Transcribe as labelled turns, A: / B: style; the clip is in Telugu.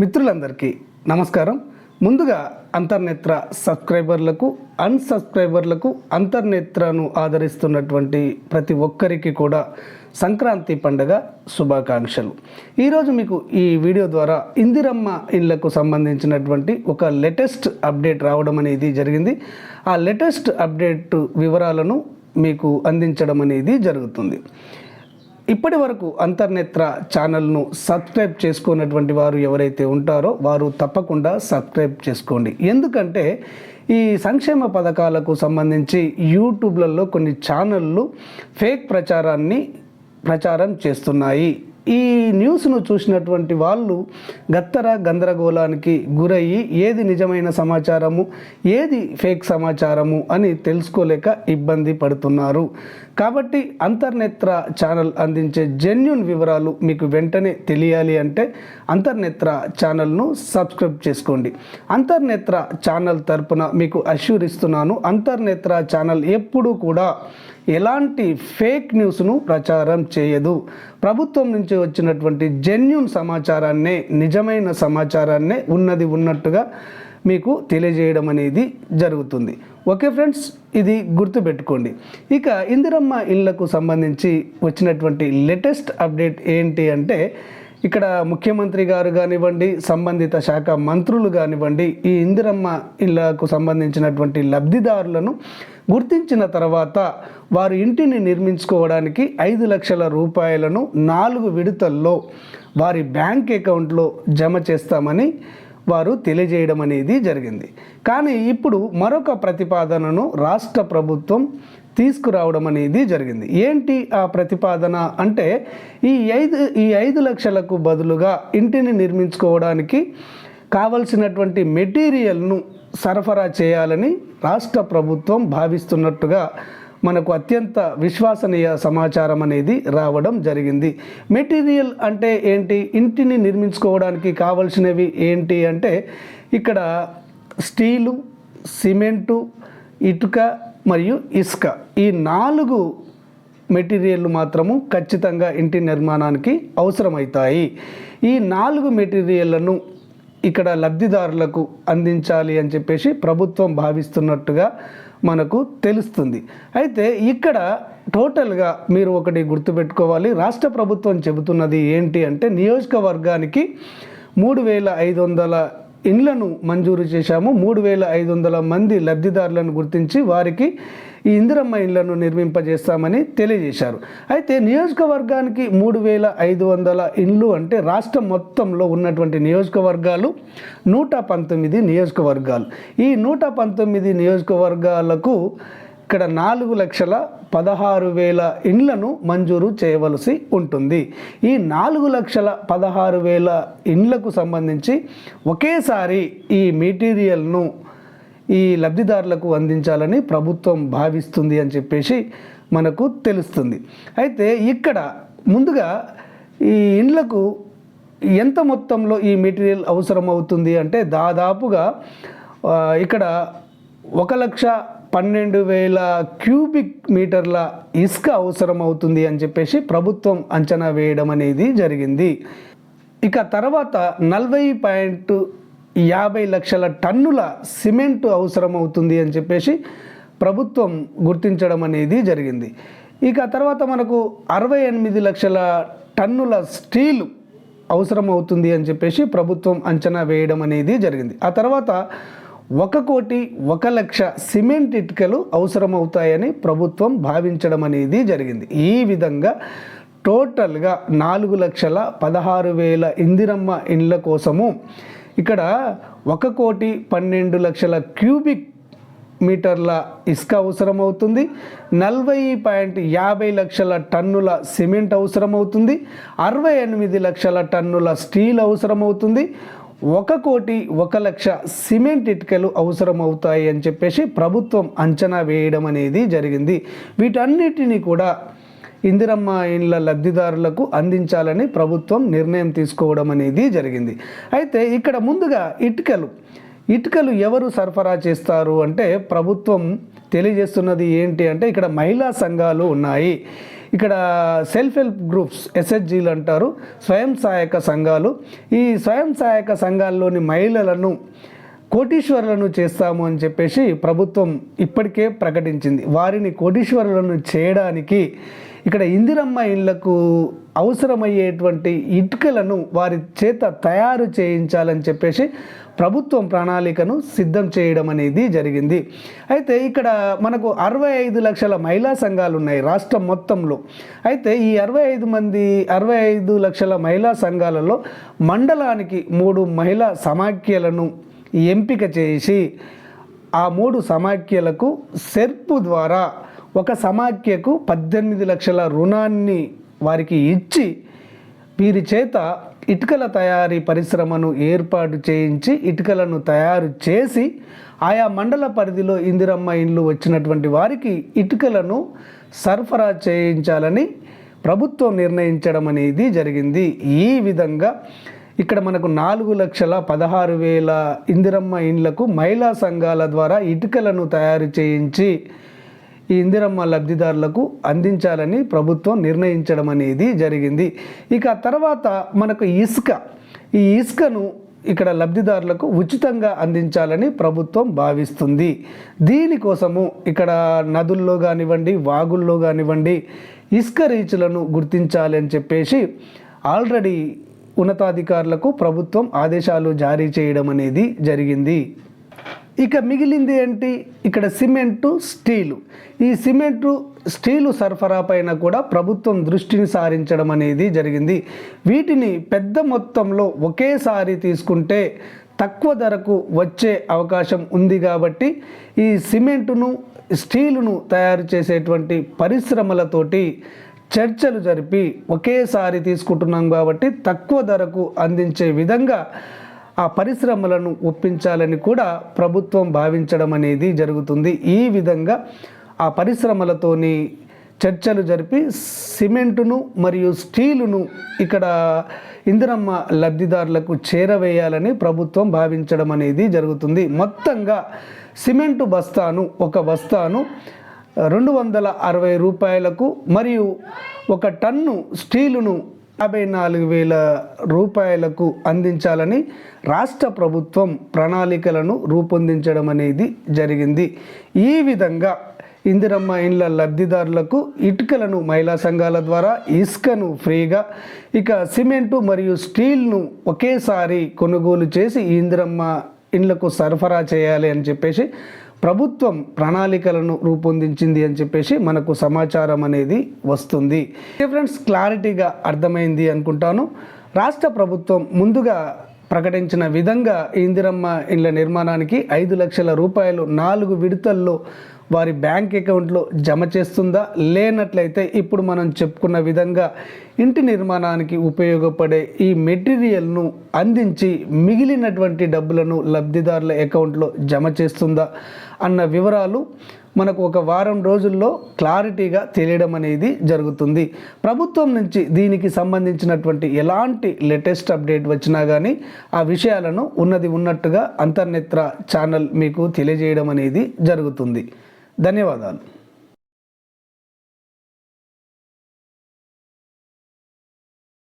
A: మిత్రులందరికీ నమస్కారం. ముందుగా అంతర్నేత్ర సబ్స్క్రైబర్లకు అన్సబ్స్క్రైబర్లకు అంతర్నేత్రను ఆదరిస్తున్నటువంటి ప్రతి ఒక్కరికి కూడా సంక్రాంతి పండుగ శుభాకాంక్షలు. ఈరోజు మీకు ఈ వీడియో ద్వారా ఇందిరమ్మ ఇళ్ళకు సంబంధించినటువంటి ఒక లేటెస్ట్ అప్డేట్ రావడం అనేది జరిగింది. ఆ లేటెస్ట్ అప్డేట్ వివరాలను మీకు అందించడం అనేది జరుగుతుంది. ఇప్పటి వరకు అంతర్నేత్ర ఛానల్ను సబ్స్క్రైబ్ చేసుకున్నటువంటి వారు ఎవరైతే ఉంటారో వారు తప్పకుండా సబ్స్క్రైబ్ చేసుకోండి. ఎందుకంటే ఈ సంక్షేమ పథకాలకు సంబంధించి యూట్యూబ్లలో కొన్ని ఛానళ్ళు ఫేక్ ప్రచారాన్ని ప్రచారం చేస్తున్నాయి. ఈ న్యూస్ను చూసినటువంటి వాళ్ళు గత్తర గందరగోళానికి గురయ్యి ఏది నిజమైన సమాచారము ఏది ఫేక్ సమాచారము అని తెలుసుకోలేక ఇబ్బంది పడుతున్నారు. కాబట్టి అంతర్నేత్ర ఛానల్ అందించే జెన్యున్ వివరాలు మీకు వెంటనే తెలియాలి అంటే అంతర్నేత్ర ఛానల్ను సబ్స్క్రైబ్ చేసుకోండి. అంతర్నేత్ర ఛానల్ తరపున మీకు అష్యూర్ ఇస్తున్నాను. అంతర్నేత్ర ఛానల్ ఎప్పుడూ కూడా ఎలాంటి ఫేక్ న్యూస్ను ప్రచారం చేయదు. ప్రభుత్వం నుంచి వచ్చినటువంటి జెన్యున్ సమాచారాన్నే నిజమైన సమాచారాన్నే ఉన్నది ఉన్నట్టుగా మీకు తెలియజేయడం అనేది జరుగుతుంది. ఓకే ఫ్రెండ్స్ ఇది గుర్తుపెట్టుకోండి. ఇక ఇందిరమ్మ ఇళ్ళకు సంబంధించి వచ్చినటువంటి లేటెస్ట్ అప్డేట్ ఏంటి అంటే ఇక్కడ ముఖ్యమంత్రి గారు కానివ్వండి సంబంధిత శాఖ మంత్రులు కానివ్వండి ఈ ఇందిరమ్మ ఇళ్ళకు సంబంధించినటువంటి లబ్ధిదారులను గుర్తించిన తర్వాత వారు ఇంటిని నిర్మించుకోవడానికి ఐదు లక్షల రూపాయలను నాలుగు విడతల్లో వారి బ్యాంక్ అకౌంట్లో జమ చేస్తామని వారు తెలియజేయడం అనేది జరిగింది. కానీ ఇప్పుడు మరొక ప్రతిపాదనను రాష్ట్ర ప్రభుత్వం తీసుకురావడం అనేది జరిగింది. ఏంటి ఆ ప్రతిపాదన అంటే ఈ ఐదు ఈ ఐదు లక్షలకు బదులుగా ఇంటిని నిర్మించుకోవడానికి కావలసినటువంటి మెటీరియల్ను సరఫరా చేయాలని రాష్ట్ర ప్రభుత్వం భావిస్తున్నట్టుగా మనకు అత్యంత విశ్వసనీయ సమాచారం అనేది రావడం జరిగింది. మెటీరియల్ అంటే ఏంటి? ఇంటిని నిర్మించుకోవడానికి కావలసినవి ఏంటి అంటే ఇక్కడ స్టీలు సిమెంటు ఇటుక మరియు ఇసుక. ఈ నాలుగు మెటీరియల్ మాత్రము ఖచ్చితంగా ఇంటి నిర్మాణానికి అవసరమవుతాయి ఈ నాలుగు మెటీరియల్లను ఇక్కడ లబ్ధిదారులకు అందించాలి అని చెప్పేసి ప్రభుత్వం భావిస్తున్నట్టుగా మనకు తెలుస్తుంది. అయితే ఇక్కడ టోటల్గా మీరు ఒకటి గుర్తుపెట్టుకోవాలి. రాష్ట్ర ప్రభుత్వం చెబుతున్నది ఏంటి అంటే నియోజకవర్గానికి మూడు వేల ఐదు వందల ఇండ్లను మంజూరు చేశాము. మూడు వేల ఐదు వందల మంది లబ్ధిదారులను గుర్తించి వారికి ఈ ఇందిరమ్మ ఇండ్లను నిర్మింపజేస్తామని తెలియజేశారు. అయితే నియోజకవర్గానికి మూడు వేల ఐదు వందల ఇండ్లు అంటే రాష్ట్రం మొత్తంలో ఉన్నటువంటి నియోజకవర్గాలు నూట పంతొమ్మిది నియోజకవర్గాలు. ఈ నూట పంతొమ్మిది నియోజకవర్గాలకు ఇక్కడ నాలుగు లక్షల పదహారు వేల ఇండ్లను మంజూరు చేయవలసి ఉంటుంది. ఈ నాలుగు లక్షల పదహారు వేల ఇండ్లకు సంబంధించి ఒకేసారి ఈ మెటీరియల్ను ఈ లబ్ధిదారులకు అందించాలని ప్రభుత్వం భావిస్తుంది అని చెప్పేసి మనకు తెలుస్తుంది. అయితే ఇక్కడ ముందుగా ఈ ఇండ్లకు ఎంత మొత్తంలో ఈ మెటీరియల్ అవసరం అవుతుంది అంటే దాదాపుగా ఇక్కడ ఒక లక్ష పన్నెండు వేల క్యూబిక్ మీటర్ల ఇసుక అవసరం అవుతుంది అని చెప్పేసి ప్రభుత్వం అంచనా వేయడం అనేది జరిగింది. ఇక తర్వాత నలభై పాయింట్ యాభై లక్షల టన్నుల సిమెంట్ అవసరం అవుతుంది అని చెప్పేసి ప్రభుత్వం గుర్తించడం అనేది జరిగింది. ఇక తర్వాత మనకు అరవై ఎనిమిది లక్షల టన్నుల స్టీల్ అవసరం అవుతుంది అని చెప్పేసి ప్రభుత్వం అంచనా వేయడం అనేది జరిగింది. ఆ తర్వాత ఒక కోటి ఒక లక్ష సిమెంట్ ఇటుకలు అవసరమవుతాయని ప్రభుత్వం భావించడం అనేది జరిగింది. ఈ విధంగా టోటల్గా నాలుగు లక్షల పదహారు వేల ఇందిరమ్మ ఇండ్ల కోసము ఇక్కడ ఒక కోటి పన్నెండు లక్షల క్యూబిక్ మీటర్ల ఇసుక అవసరమవుతుంది. నలభై పాయింట్ యాభై లక్షల టన్నుల సిమెంట్ అవసరమవుతుంది. అరవై ఎనిమిది లక్షల టన్నుల స్టీల్ అవసరమవుతుంది. ఒక కోటి ఒక లక్ష సిమెంట్ ఇటుకలు అవసరమవుతాయి అని చెప్పేసి ప్రభుత్వం అంచనా వేయడం అనేది జరిగింది. వీటన్నిటినీ కూడా ఇందిరమ్మ ఇండ్ల లబ్ధిదారులకు అందించాలని ప్రభుత్వం నిర్ణయం తీసుకోవడం అనేది జరిగింది. అయితే ఇక్కడ ముందుగా ఇటుకలు. ఇటుకలు ఎవరు సరఫరా చేస్తారు అంటే ప్రభుత్వం తెలియజేస్తున్నది ఏంటి అంటే ఇక్కడ మహిళా సంఘాలు ఉన్నాయి. ఇక్కడ సెల్ఫ్ హెల్ప్ గ్రూప్స్ ఎస్హెచ్జీలు అంటారు స్వయం సహాయక సంఘాలు. ఈ స్వయం సహాయక సంఘాల్లోని మహిళలను కోటీశ్వరులను చేస్తాము అని చెప్పేసి ప్రభుత్వం ఇప్పటికే ప్రకటించింది. వారిని కోటీశ్వరులను చేయడానికి ఇక్కడ ఇందిరమ్మ ఇళ్ళకు అవసరమయ్యేటువంటి ఇటుకలను వారి చేత తయారు చేయించాలని చెప్పేసి ప్రభుత్వం ప్రణాళికను సిద్ధం చేయడం అనేది జరిగింది. అయితే ఇక్కడ మనకు అరవై ఐదు లక్షల మహిళా సంఘాలు ఉన్నాయి రాష్ట్రం మొత్తంలో. అయితే ఈ అరవై ఐదు మంది అరవై ఐదు లక్షల మహిళా సంఘాలలో మండలానికి మూడు మహిళా సమాఖ్యలను ఎంపిక చేసి ఆ మూడు సమాఖ్యలకు సెర్పు ద్వారా ఒక సమాఖ్యకు పద్దెనిమిది లక్షల రుణాన్ని వారికి ఇచ్చి వీరి చేత ఇటుకల తయారీ పరిశ్రమను ఏర్పాటు చేయించి ఇటుకలను తయారు చేసి ఆయా మండల పరిధిలో ఇందిరమ్మ ఇండ్లు వచ్చినటువంటి వారికి ఇటుకలను సరఫరా చేయించాలని ప్రభుత్వం నిర్ణయించడం అనేది జరిగింది. ఈ విధంగా ఇక్కడ మనకు నాలుగు లక్షల పదహారు వేల ఇందిరమ్మ ఇండ్లకు మహిళా సంఘాల ద్వారా ఇటుకలను తయారు చేయించి ఈ ఇందిరమ్మ లబ్ధిదారులకు అందించాలని ప్రభుత్వం నిర్ణయించడం అనేది జరిగింది. ఇక తర్వాత మనకు ఇసుక. ఈ ఇసుకను ఇక్కడ లబ్ధిదారులకు ఉచితంగా అందించాలని ప్రభుత్వం భావిస్తుంది. దీనికోసము ఇక్కడ నదుల్లో కానివ్వండి వాగుల్లో కానివ్వండి ఇసుక రీచులను గుర్తించాలి అని చెప్పేసి ఆల్రెడీ ఉన్నతాధికారులకు ప్రభుత్వం ఆదేశాలు జారీ చేయడం అనేది జరిగింది. ఇక మిగిలింది ఏంటి? ఇక్కడ సిమెంటు స్టీలు. ఈ సిమెంటు స్టీలు సరఫరా పైన కూడా ప్రభుత్వం దృష్టిని సారించడం అనేది జరిగింది. వీటిని పెద్ద మొత్తంలో ఒకేసారి తీసుకుంటే తక్కువ ధరకు వచ్చే అవకాశం ఉంది కాబట్టి ఈ సిమెంటును స్టీలును తయారు చేసేటువంటి పరిశ్రమలతోటి చర్చలు జరిపి ఒకేసారి తీసుకుంటున్నాం కాబట్టి తక్కువ ధరకు అందించే విధంగా ఆ పరిశ్రమలను ఒప్పించాలని కూడా ప్రభుత్వం భావించడం అనేది జరుగుతుంది. ఈ విధంగా ఆ పరిశ్రమలతోని చర్చలు జరిపి సిమెంటును మరియు స్టీలును ఇక్కడ ఇందిరమ్మ లబ్ధిదారులకు చేరవేయాలని ప్రభుత్వం భావించడం అనేది జరుగుతుంది. మొత్తంగా సిమెంటు బస్తాను ఒక బస్తాను రెండు వందల అరవై రూపాయలకు మరియు ఒక టన్ను స్టీలును యాభై నాలుగు వేల రూపాయలకు అందించాలని రాష్ట్ర ప్రభుత్వం ప్రణాళికలను రూపొందించడం అనేది జరిగింది. ఈ విధంగా ఇందిరమ్మ ఇండ్ల లబ్ధిదారులకు ఇటుకలను మహిళా సంఘాల ద్వారా ఇసుకను ఫ్రీగా ఇక సిమెంటు మరియు స్టీల్ను ఒకేసారి కొనుగోలు చేసి ఇందిరమ్మ ఇండ్లకు సరఫరా చేయాలి అని చెప్పేసి ప్రభుత్వం ప్రణాళికలను రూపొందించింది అని చెప్పేసి మనకు సమాచారం అనేది వస్తుంది. ఫ్రెండ్స్ క్లారిటీగా అర్థమైంది అనుకుంటాను. రాష్ట్ర ప్రభుత్వం ముందుగా ప్రకటించిన విధంగా ఇందిరమ్మ ఇండ్ల నిర్మాణానికి ఐదు లక్షల రూపాయలు నాలుగు విడతల్లో వారి బ్యాంక్ అకౌంట్లో జమ చేస్తుందా లేనట్లయితే ఇప్పుడు మనం చెప్పుకున్న విధంగా ఇంటి నిర్మాణానికి ఉపయోగపడే ఈ మెటీరియల్ను అందించి మిగిలినటువంటి డబ్బులను లబ్ధిదారుల అకౌంట్లో జమ చేస్తుందా అన్న వివరాలు మనకు ఒక వారం రోజుల్లో క్లారిటీగా తెలియడం అనేది జరుగుతుంది. ప్రభుత్వం నుంచి దీనికి సంబంధించినటువంటి ఎలాంటి లేటెస్ట్ అప్డేట్ వచ్చినా కానీ ఆ విషయాలను ఉన్నది ఉన్నట్టుగా అంతర్నేత్ర ఛానల్ మీకు తెలియజేయడం అనేది జరుగుతుంది. ధన్యవాదాలు.